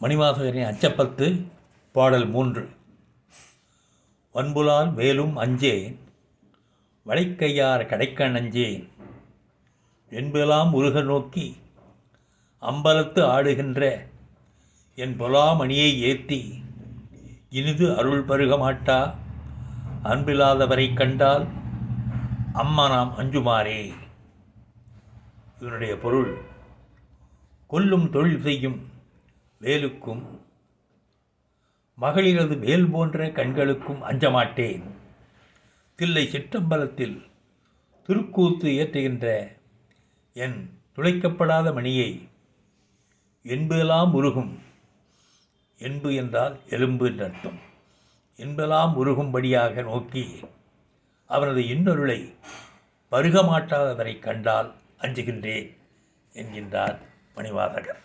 மணிவாசகரின் அச்சப்பத்து பாடல் மூன்று. வன்புலால் வேலும் அஞ்சேன் வளைக்கையார் கடைக்க அஞ்சேன். என்பெல்லாம் உருக நோக்கி அம்பலத்து ஆடுகின்ற என் பொலாமணியை ஏற்றி இனிது அருள் பருக மாட்டா அன்பில்லாதவரை கண்டால் அம்மா நாம் அஞ்சுமாறே. இதனுடைய பொருள் கொல்லும் தொழில் செய்யும் வேலுக்கும் மகளிரது வேல் போன்ற கண்களுக்கும் அஞ்சமாட்டேன். தில்லை சிற்றம்பலத்தில் திருக்கூத்து ஏற்றுகின்ற என் துளைக்கப்படாத மணியை என்பெல்லாம் உருகும். என்பு என்றால் எலும்பு என்று அர்த்தம். என்பெல்லாம் உருகும்படியாக நோக்கி அவனது இன்னொருளை பருகமாட்டாதவரை கண்டால் அஞ்சுகின்றேன் என்கின்றார் மணிவாசகர்